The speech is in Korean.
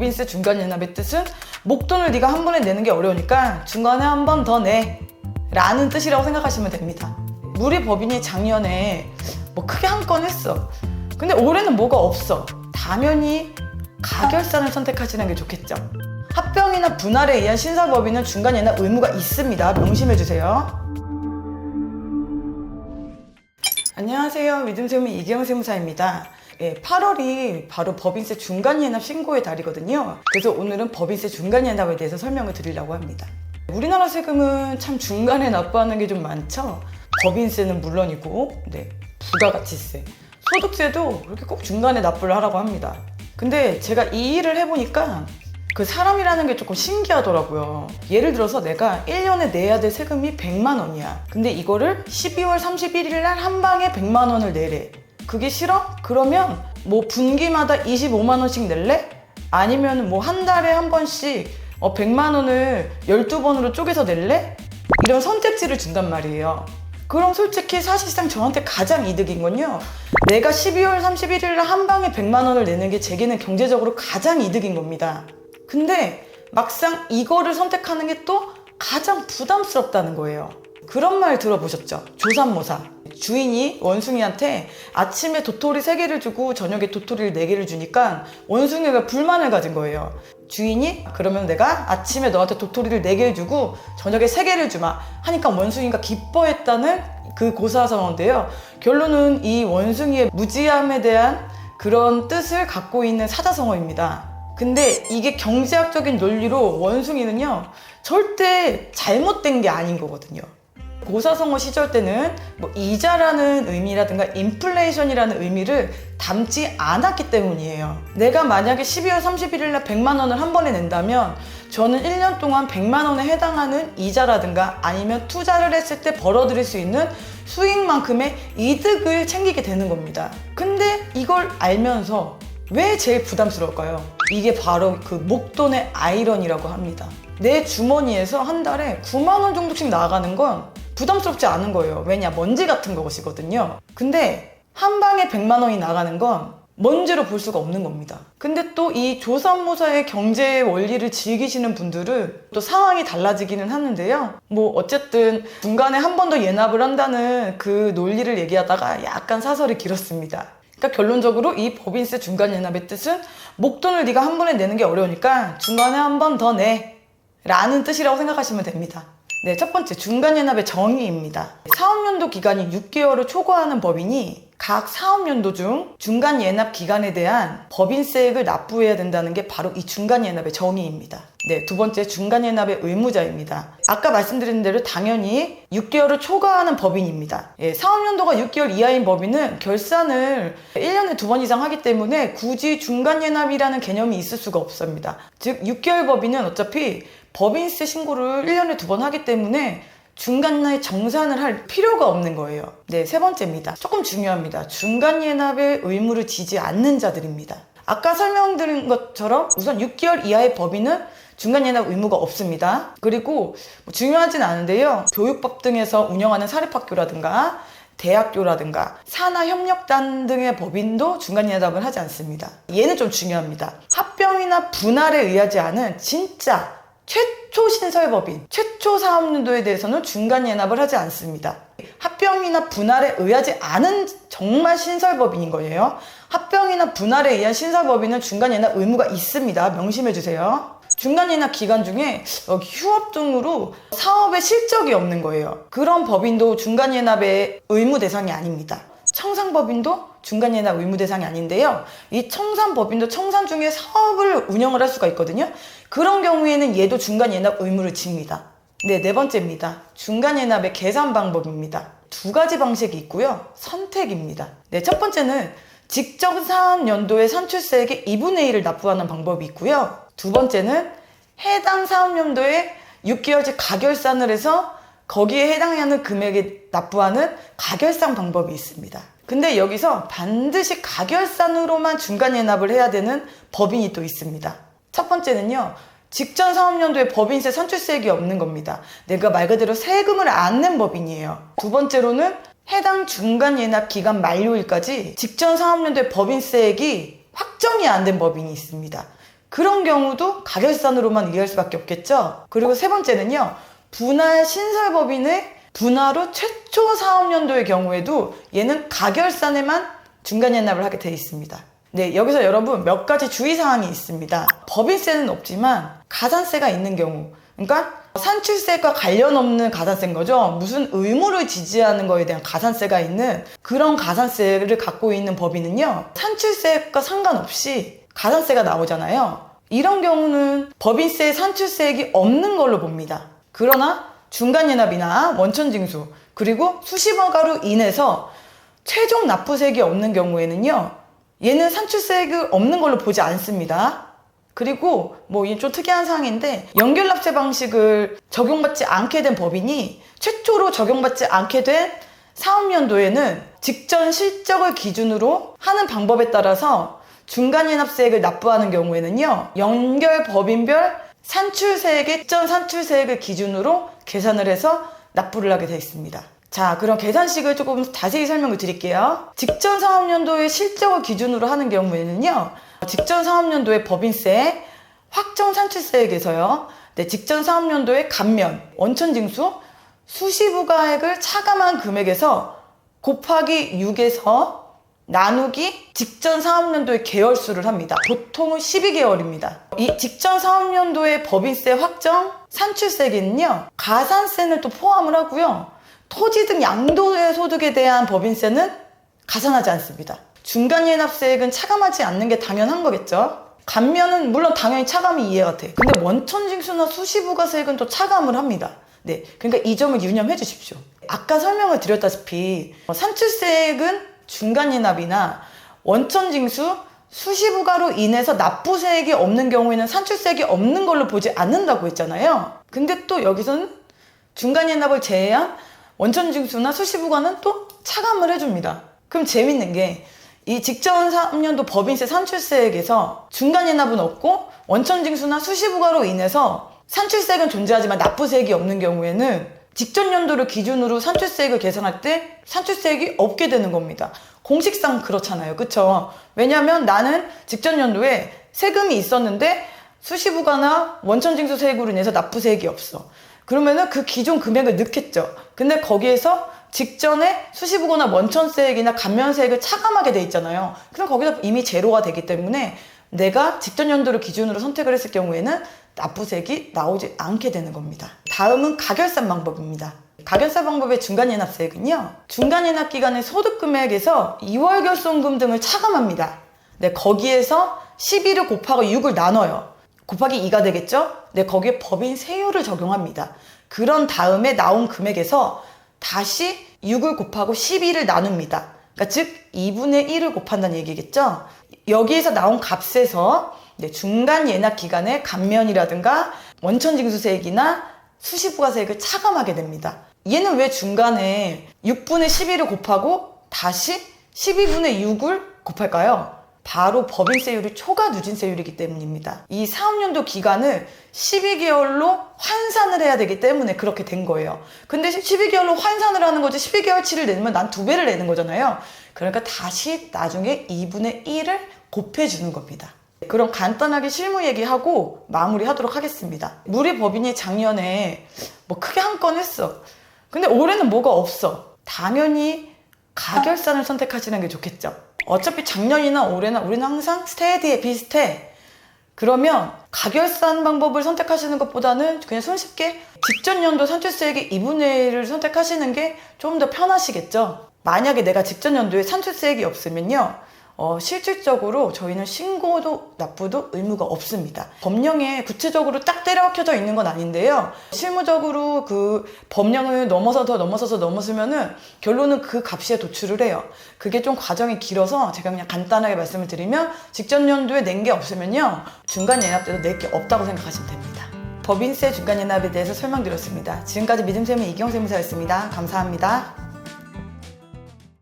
법인세 중간예납의 뜻은 목돈을 네가 한 번에 내는 게 어려우니까 중간에 한 번 더 내. 라는 뜻이라고 생각하시면 됩니다. 우리 법인이 작년에 뭐 크게 한 건 했어. 근데 올해는 뭐가 없어. 당연히 가결산을 선택하시는 게 좋겠죠. 합병이나 분할에 의한 신설법인은 중간예납 의무가 있습니다. 명심해 주세요. 안녕하세요. 믿음세움의 이경 세무사입니다. 예, 8월이 바로 법인세 중간예납 신고의 달이거든요. 그래서 오늘은 법인세 중간예납에 대해서 설명을 드리려고 합니다. 우리나라 세금은 참 중간에 납부하는 게 좀 많죠. 법인세는 물론이고, 네, 부가가치세, 소득세도 그렇게 꼭 중간에 납부를 하라고 합니다. 근데 제가 이 일을 해보니까 그 사람이라는 게 조금 신기하더라고요. 예를 들어서 내가 1년에 내야 될 세금이 100만 원이야. 근데 이거를 12월 31일 날 한 방에 100만 원을 내래. 그게 싫어? 그러면 뭐 분기마다 25만 원씩 낼래? 아니면 뭐 한 달에 한 번씩 어 100만 원을 12번으로 쪼개서 낼래? 이런 선택지를 준단 말이에요. 그럼 솔직히 사실상 저한테 가장 이득인 건요. 내가 12월 31일 날한 방에 100만 원을 내는 게 제게는 경제적으로 가장 이득인 겁니다. 근데 막상 이거를 선택하는 게 또 가장 부담스럽다는 거예요. 그런 말 들어보셨죠? 조삼모사. 주인이 원숭이한테 아침에 도토리 3개를 주고 저녁에 도토리를 4개를 주니까 원숭이가 불만을 가진 거예요. 주인이 그러면 내가 아침에 너한테 도토리를 4개를 주고 저녁에 3개를 주마 하니까 원숭이가 기뻐했다는 그 고사성어인데요. 결론은 이 원숭이의 무지함에 대한 그런 뜻을 갖고 있는 사자성어입니다. 근데 이게 경제학적인 논리로 원숭이는요 절대 잘못된 게 아닌 거거든요. 고사성어 시절 때는 뭐 이자라는 의미라든가 인플레이션이라는 의미를 담지 않았기 때문이에요. 내가 만약에 12월 31일 날 100만 원을 한 번에 낸다면 저는 1년 동안 100만 원에 해당하는 이자라든가 아니면 투자를 했을 때 벌어들일 수 있는 수익만큼의 이득을 챙기게 되는 겁니다. 근데 이걸 알면서 왜 제일 부담스러울까요? 이게 바로 그 목돈의 아이러니라고 합니다. 내 주머니에서 한 달에 9만 원 정도씩 나가는 건 부담스럽지 않은 거예요. 왜냐? 먼지 같은 것이거든요. 근데 한 방에 100만 원이 나가는 건 먼지로 볼 수가 없는 겁니다. 근데 또 이 조삼모사의 경제 원리를 즐기시는 분들은 또 상황이 달라지기는 하는데요. 뭐 어쨌든 중간에 한 번 더 예납을 한다는 그 논리를 얘기하다가 약간 사설이 길었습니다. 그러니까 결론적으로 이 법인세 중간 예납의 뜻은 목돈을 네가 한 번에 내는 게 어려우니까 중간에 한 번 더 내. 라는 뜻이라고 생각하시면 됩니다. 네, 첫 번째 중간예납의 정의입니다. 사업연도 기간이 6개월을 초과하는 법인이 각 사업연도 중 중간 예납 기간에 대한 법인세액을 납부해야 된다는 게 바로 이 중간 예납의 정의입니다. 네, 두 번째 중간 예납의 의무자입니다. 아까 말씀드린 대로 당연히 6개월을 초과하는 법인입니다. 예, 사업연도가 6개월 이하인 법인은 결산을 1년에 두 번 이상 하기 때문에 굳이 중간 예납이라는 개념이 있을 수가 없습니다. 즉 6개월 법인은 어차피 법인세 신고를 1년에 두 번 하기 때문에 중간에 정산을 할 필요가 없는 거예요. 네, 세 번째입니다. 조금 중요합니다. 중간 예납의 의무를 지지 않는 자들입니다. 아까 설명드린 것처럼 우선 6개월 이하의 법인은 중간 예납 의무가 없습니다. 그리고 뭐 중요하진 않은데요. 교육법 등에서 운영하는 사립학교라든가 대학교라든가 산하 협력단 등의 법인도 중간 예납을 하지 않습니다. 얘는 좀 중요합니다. 합병이나 분할에 의하지 않은 진짜 최 초 신설법인, 최초 사업연도에 대해서는 중간 예납을 하지 않습니다. 합병이나 분할에 의하지 않은 정말 신설법인인 거예요. 합병이나 분할에 의한 신설법인은 중간 예납 의무가 있습니다. 명심해 주세요. 중간 예납 기간 중에 휴업 등으로 사업에 실적이 없는 거예요. 그런 법인도 중간 예납의 의무 대상이 아닙니다. 청산법인도 중간예납 의무 대상이 아닌데요. 이 청산법인도 청산 중에 사업을 운영을 할 수가 있거든요. 그런 경우에는 얘도 중간예납 의무를 집니다. 네, 네 번째입니다. 중간예납의 계산 방법입니다. 두 가지 방식이 있고요. 선택입니다. 네, 첫 번째는 직접 사업 연도의 산출세액의 2분의 1을 납부하는 방법이 있고요. 두 번째는 해당 사업 연도에 6개월치 가결산을 해서 거기에 해당하는 금액에 납부하는 가결산 방법이 있습니다. 근데 여기서 반드시 가결산으로만 중간 예납을 해야 되는 법인이 또 있습니다. 첫 번째는요. 직전 사업연도에 법인세 산출세액이 없는 겁니다. 내가 말 그대로 세금을 안 낸 법인이에요. 두 번째로는 해당 중간 예납 기간 만료일까지 직전 사업연도에 법인세액이 확정이 안 된 법인이 있습니다. 그런 경우도 가결산으로만 이해할 수밖에 없겠죠. 그리고 세 번째는요. 분할 신설법인의 분할후 최초 사업연도의 경우에도 얘는 가결산에만 중간연납을 하게 돼 있습니다. 네, 여기서 여러분 몇 가지 주의사항이 있습니다. 법인세는 없지만 가산세가 있는 경우, 그러니까 산출세과 관련 없는 가산세인 거죠. 무슨 의무를 지지하는 거에 대한 가산세가 있는 그런 가산세를 갖고 있는 법인은요, 산출세과 상관없이 가산세가 나오잖아요. 이런 경우는 법인세 산출세액이 없는 걸로 봅니다. 그러나 중간연합이나 원천징수 그리고 수십억가로 인해서 최종 납부세액이 없는 경우에는요 얘는 산출세액이 없는 걸로 보지 않습니다. 그리고 뭐 이게 좀 특이한 사항인데 연결납세 방식을 적용받지 않게 된 법인이 최초로 적용받지 않게 된 사업연도에는 직전 실적을 기준으로 하는 방법에 따라서 중간연합세액을 납부하는 경우에는요 연결 법인별 산출세액의 직전 산출세액을 기준으로 계산을 해서 납부를 하게 되어 있습니다. 자, 그럼 계산식을 조금 자세히 설명을 드릴게요. 직전 사업연도의 실적을 기준으로 하는 경우에는요, 직전 사업연도의 법인세, 확정 산출세액에서요, 네, 직전 사업연도의 감면, 원천징수, 수시부가액을 차감한 금액에서 곱하기 6에서 나누기 직전 사업연도의 개월수를 합니다. 보통은 12개월입니다. 이 직전 사업연도의 법인세 확정 산출세기는요, 가산세는 또 포함을 하고요. 토지 등 양도의 소득에 대한 법인세는 가산하지 않습니다. 중간예납세액은 차감하지 않는 게 당연한 거겠죠. 감면은 물론 당연히 차감이 이해가 돼. 근데 원천징수나 수시부가세액은 또 차감을 합니다. 네. 그러니까 이 점을 유념해 주십시오. 아까 설명을 드렸다시피 산출세액은 중간예납이나 원천 징수 수시부가로 인해서 납부세액이 없는 경우에는 산출세액이 없는 걸로 보지 않는다고 했잖아요. 근데 또 여기서는 중간예납을 제외한 원천 징수나 수시부가는 또 차감을 해줍니다. 그럼 재밌는 게 이 직전 3년도 법인세 산출세액에서 중간예납은 없고 원천 징수나 수시부가로 인해서 산출세액은 존재하지만 납부세액이 없는 경우에는 직전 연도를 기준으로 산출세액을 계산할 때 산출세액이 없게 되는 겁니다. 공식상 그렇잖아요. 그쵸? 왜냐면 나는 직전 연도에 세금이 있었는데 수시부가나 원천징수 세액으로 인해서 납부세액이 없어. 그러면은 그 기존 금액을 넣겠죠. 근데 거기에서 직전에 수시부거나 원천세액이나 감면세액을 차감하게 돼 있잖아요. 그럼 거기서 이미 제로가 되기 때문에 내가 직전 연도를 기준으로 선택을 했을 경우에는 납부세액이 나오지 않게 되는 겁니다. 다음은 가결산 방법입니다. 가결산 방법의 중간예납세액은요. 중간예납 기간의 소득금액에서 2월 결손금 등을 차감합니다. 네, 거기에서 12를 곱하고 6을 나눠요. 곱하기 2가 되겠죠? 네, 거기에 법인 세율을 적용합니다. 그런 다음에 나온 금액에서 다시 6을 곱하고 12를 나눕니다. 그러니까 즉 2분의 1을 곱한다는 얘기겠죠? 여기에서 나온 값에서 네, 중간 예납 기간의 감면이라든가 원천 징수세액이나 수시부가세액을 차감하게 됩니다. 얘는 왜 중간에 6분의 12를 곱하고 다시 12분의 6을 곱할까요? 바로 법인세율이 초과 누진세율이기 때문입니다. 이 사업연도 기간을 12개월로 환산을 해야 되기 때문에 그렇게 된 거예요. 근데 12개월로 환산을 하는 거지 12개월치를 내면 난 두 배를 내는 거잖아요. 그러니까 다시 나중에 2분의 1을 곱해주는 겁니다. 그럼 간단하게 실무 얘기하고 마무리 하도록 하겠습니다. 우리 법인이 작년에 뭐 크게 한 건 했어. 근데 올해는 뭐가 없어. 당연히 가결산을 선택하시는 게 좋겠죠. 어차피 작년이나 올해나 우리는 항상 스테디에 비슷해. 그러면 가결산 방법을 선택하시는 것보다는 그냥 손쉽게 직전 연도 산출세액의 2분의 1을 선택하시는 게 좀 더 편하시겠죠. 만약에 내가 직전 연도에 산출세액이 없으면요. 어, 실질적으로 저희는 신고도 납부도 의무가 없습니다. 법령에 구체적으로 딱 때려박혀져 있는 건 아닌데요. 실무적으로 그 법령을 넘어서서 넘어서서 넘어서면은 결론은 그 값에 도출을 해요. 그게 좀 과정이 길어서 제가 그냥 간단하게 말씀을 드리면 직전 연도에 낸 게 없으면요. 중간 예납 때도 낼 게 없다고 생각하시면 됩니다. 법인세 중간 예납에 대해서 설명드렸습니다. 지금까지 믿음세무 이경 세무사였습니다. 감사합니다.